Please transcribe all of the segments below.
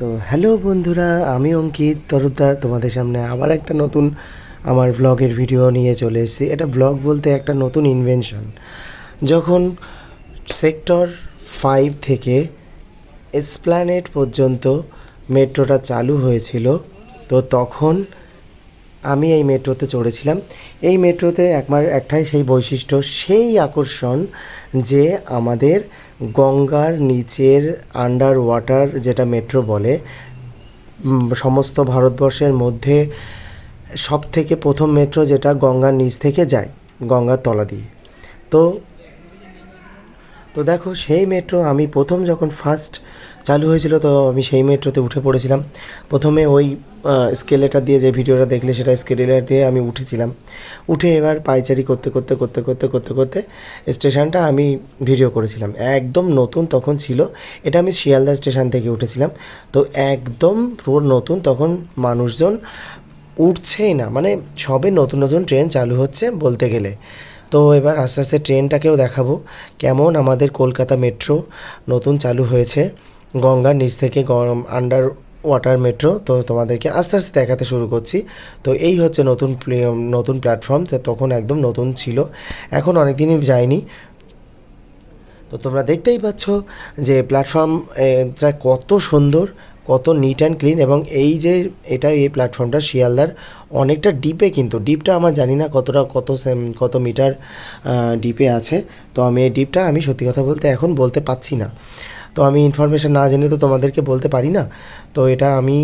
তো হ্যালো বন্ধুরা, আমি অঙ্কিত তরুদার তোমাদের সামনে আবার একটা নতুন আমার ব্লগের ভিডিও নিয়ে চলে এসেছি। এটা ব্লগ বলতে একটা নতুন ইনভেনশন যখন সেক্টর ফাইভ থেকে এসপ্ল্যানেট পর্যন্ত মেট্রোটা চালু হয়েছিল, তো তখন আমি এই মেট্রোতে চড়েছিলাম। এই মেট্রোতে একবার একটাই সেই বৈশিষ্ট্য, সেই আকর্ষণ যে আমাদের গঙ্গার নিচের আন্ডার ওয়াটার যেটা মেট্রো বলে সমস্ত ভারতবর্ষের মধ্যে সব থেকে প্রথম মেট্রো যেটা গঙ্গার নিচ থেকে যায়, গঙ্গার তলা দিয়ে। তো তো দেখো, সেই মেট্রো আমি প্রথম যখন ফার্স্ট চালু হয়েছিল, তো আমি সেই মেট্রোতে উঠে পড়েছিলাম। প্রথমে ওই স্কেলেটার দিয়ে যে ভিডিওটা দেখলে, সেটা স্কেলেটার দিয়ে আমি উঠেছিলাম। উঠে এবার পাইচারি করতে করতে করতে করতে করতে করতে স্টেশনটা আমি ভিডিও করেছিলাম। একদম নতুন তখন ছিল, এটা আমি শিয়ালদা স্টেশন থেকে উঠেছিলাম। তো একদম পুরো নতুন, তখন মানুষজন উঠছেই না। মানে সবে নতুন নতুন ট্রেন চালু হচ্ছে বলতে গেলে। তো এবার আস্তে আস্তে ট্রেনটাকেও দেখাবো। কেমন আমাদের কলকাতা মেট্রো নতুন চালু হয়েছে। গঙ্গার নিচ থেকে আন্ডার ওয়াটার মেট্রো। তো তোমাদেরকে আস্তে আস্তে দেখাতে শুরু করছি। তো এই হচ্ছে নতুন নতুন প্ল্যাটফর্ম তো তখন একদম নতুন ছিল। এখন অনেক দিনই যায়নি। তো তোমরা দেখতেই পাচ্ছ যে প্ল্যাটফর্মটা কত সুন্দর। কত নিট অ্যান্ড ক্লিন এবং এই যে এটা, এই প্ল্যাটফর্মটা শিয়ালদার অনেকটা ডিপে কিন্তু ডিপটা আমার জানি না কতটা, কত কত মিটার ডিপে আছে। তো আমি এই ডিপটা আমি সত্যি কথা বলতে এখন বলতে পাচ্ছি না। তো আমি ইনফরমেশান না জেনে তো তোমাদেরকে বলতে পারি না। তো এটা আমি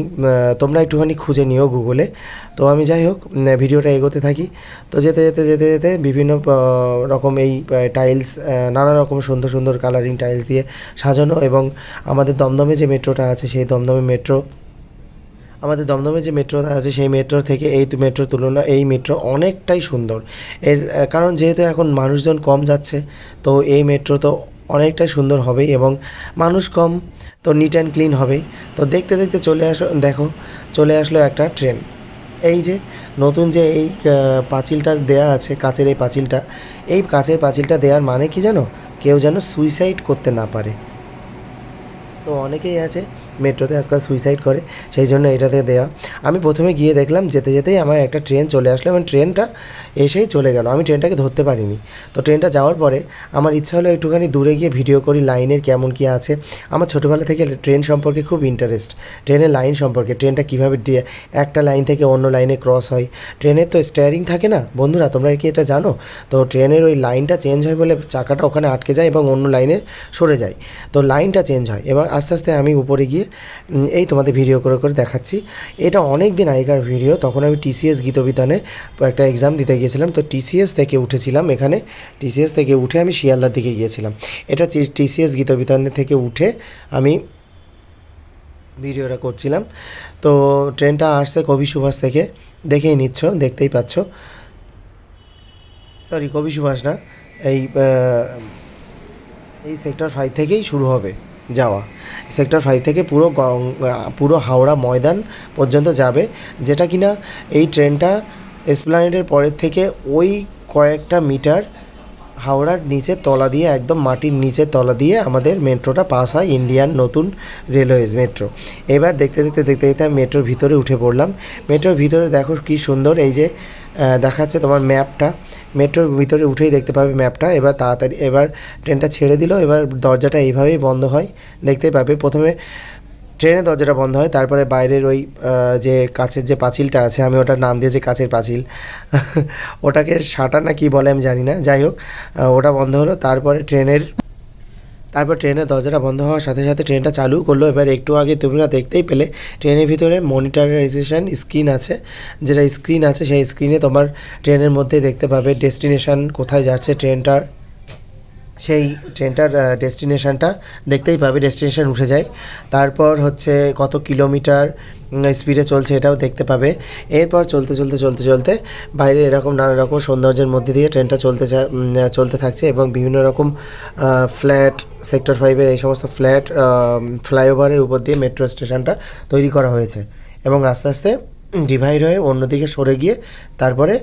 তোমরা একটুখানি খুঁজে নিও গুগলে। তো আমি যাই হোক ভিডিওটা এগোতে থাকি। তো যেতে যেতে যেতে যেতে বিভিন্ন রকম এই টাইলস নানা রকম সুন্দর সুন্দর কালারিং টাইলস দিয়ে সাজানো এবং আমাদের দমদমে যে মেট্রোটা আছে, সেই দমদমে মেট্রো, আমাদের দমদমে যে মেট্রোটা আছে, সেই মেট্রো থেকে এই মেট্রোর তুলনা এই মেট্রো অনেকটাই সুন্দর। এর কারণ যেহেতু এখন মানুষজন কম যাচ্ছে, তো এই মেট্রো তো অনেকটাই সুন্দর হবে এবং মানুষ কম তো নিট অ্যান্ড ক্লিন হবে। তো দেখতে দেখতে চলে আসো, দেখো, চলে আসলো একটা ট্রেন এই যে নতুন যে এই পাঁচিলটা দেয়া আছে, কাঁচের এই পাঁচিলটা, এই কাঁচের পাঁচিলটা দেওয়ার মানে কি জানো? কেউ যেন সুইসাইড করতে না পারে। তো অনেকেই আছে মেট্রোতে আজকাল সুইসাইড করে, সেই জন্য এটাতে দেওয়া আমি প্রথমে গিয়ে দেখলাম যেতে যেতেই আমার একটা ট্রেন চলে আসলো এবং ট্রেনটা এসেই চলে গেল। আমি ট্রেনটাকে ধরতে পারিনি। তো ট্রেনটা যাওয়ার পরে আমার ইচ্ছা হলো একটুখানি দূরে গিয়ে ভিডিও করি লাইনের কেমন কী আছে। আমার ছোটোবেলা থেকে ট্রেন সম্পর্কে খুব ইন্টারেস্ট ট্রেনের লাইন সম্পর্কে, ট্রেনটা কীভাবে একটা লাইন থেকে অন্য লাইনে ক্রস হয়। ট্রেনের তো স্টিয়ারিং থাকে না? বন্ধুরা, তোমরা কি এটা জানো? তো ট্রেনের ওই লাইনটা চেঞ্জ হয় বলে চাকাটা ওখানে আটকে যায় এবং অন্য লাইনে সরে যায়। তো লাইনটা চেঞ্জ হয়। এবং আস্তে আস্তে আমি উপরে গিয়ে এই তোমাদের ভিডিও করে করে দেখাচ্ছি। এটা অনেক দিন আগেকার ভিডিও তখন আমি টিসিএস গীতবিতানে একটা এক্সাম দিতে গিয়েছিলাম, তো টিসিএস থেকে উঠেছিলাম এখানে। টিসিএস থেকে উঠে আমি শিয়ালদার দিকে গিয়েছিলাম। এটা টিসিএস গীতবিতানে থেকে উঠে আমি ভিডিওটা করছিলাম। তো ট্রেনটা আসছে কবি সুভাষ থেকে। দেখেই নিচ্ছ, দেখতেই পাচ্ছ। সরি কবি সুভাষ না, এই এই সেক্টর ফাইভ থেকেই শুরু হবে। যাওয়া। সেক্টর ফাইভ থেকে পুরো পুরো হাওড়া ময়দান পর্যন্ত যাবে, যেটা কিনা এই ট্রেনটা এসপ্লানেডের পরের থেকে ওই কয়েকটা মিটার হাওড়ার নিচের তলা দিয়ে, একদম মাটির নিচের তলা দিয়ে আমাদের মেট্রোটা পাস হয় ইন্ডিয়ান নতুন রেলওয়েজ মেট্রো। এবার দেখতে দেখতে দেখতে দেখতে আমি মেট্রোর ভিতরে উঠে পড়লাম। মেট্রোর ভিতরে দেখো কি সুন্দর, এই যে দেখাচ্ছে তোমার ম্যাপটা। মেট্রোর ভিতরে উঠেই দেখতে পাবে ম্যাপটা। এবার তাড়াতাড়ি, এবার ট্রেনটা ছেড়ে দিল। এবার দরজাটা এইভাবেই বন্ধ হয়। দেখতেই পাবে প্রথমে ট্রেনের দরজাটা বন্ধ হয়, তারপরে বাইরের ওই যে কাছের যে পাঁচিলটা আছে, আমি ওটার নাম দিয়েছি কাছের পাঁচিল, ওটাকে সাটা না কি বলে আমি জানি না। যাই হোক ওটা বন্ধ হলো, তারপরে ট্রেনের, তারপর ট্রেনের দরজাটা বন্ধ হওয়ার সাথে সাথে ট্রেনটা চালু করল। এবার একটু আগে তোমরা দেখতেই পেলে, ট্রেনের ভিতরে মনিটারাইজেশন স্ক্রিন আছে। যেটা স্ক্রিন আছে, সেই স্ক্রিনে তোমার ট্রেনের মধ্যে দেখতে পাবে ডেস্টিনেশান কোথায় যাচ্ছে ট্রেনটার। সেই ট্রেনটার ডেস্টিনেশনটা, দেখতেই পাবে ডেস্টিনেশান উঠে যায়। তারপর হচ্ছে কত কিলোমিটার স্পিডে চলছে এটাও দেখতে পাবে। এরপর চলতে চলতে চলতে চলতে বাইরে এরকম নানা রকম সৌন্দর্যের মধ্যে দিয়ে ট্রেনটা চলতে চলতে থাকছে এবং বিভিন্ন রকম ফ্ল্যাট সেক্টর ফাইভের এই সমস্ত ফ্ল্যাট ফ্লাইওভারের উপর দিয়ে মেট্রো স্টেশনটা তৈরি করা হয়েছে। এবং আস্তে আস্তে ডিভাইড হয়ে অন্যদিকে সরে গিয়ে তারপরে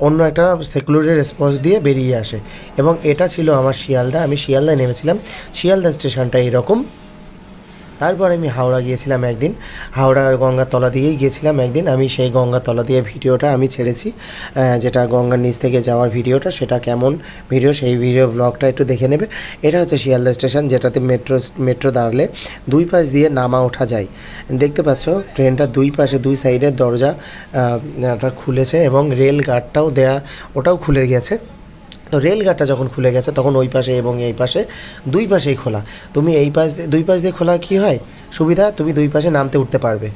অন্য একটা সেকুলারের রেসপন্স দিয়ে বেরিয়ে আসে। এবং এটা ছিল আমার শিয়ালদা, আমি শিয়ালদায় নেমেছিলাম। শিয়ালদা স্টেশনটা এরকম। তারপর আমি হাওড়া গিয়েছিলাম একদিন। হাওড়া গঙ্গার তলা দিয়েই গিয়েছিলাম একদিন। আমি সেই গঙ্গার তলা দিয়ে ভিডিওটা আমি ছেড়েছি। যেটা গঙ্গার নিচ থেকে যাওয়ার ভিডিওটা, সেটা কেমন ভিডিও, সেই ভিডিও ব্লগটা একটু দেখে নেবে। এটা হচ্ছে শিয়ালদা স্টেশন, যেটাতে মেট্রো মেট্রো দাঁড়ালে দুই পাশ দিয়ে নামা ওঠা যায়। দেখতে পাচ্ছ, ট্রেনটা দুই পাশে, দুই সাইডের দরজা খুলেছে এবং রেল গার্ডটাও দেয়া, ওটাও খুলে গেছে। তো রেলগাটটা যখন খুলে গেছে, তখন ওই পাশে এবং এই পাশে দুই পাশেই খোলা। তুমি এই পাশ দুই পাশ দিয়ে খোলা কি হয়? সুবিধা? তুমি দুই পাশে নামতে উঠতে পারবে।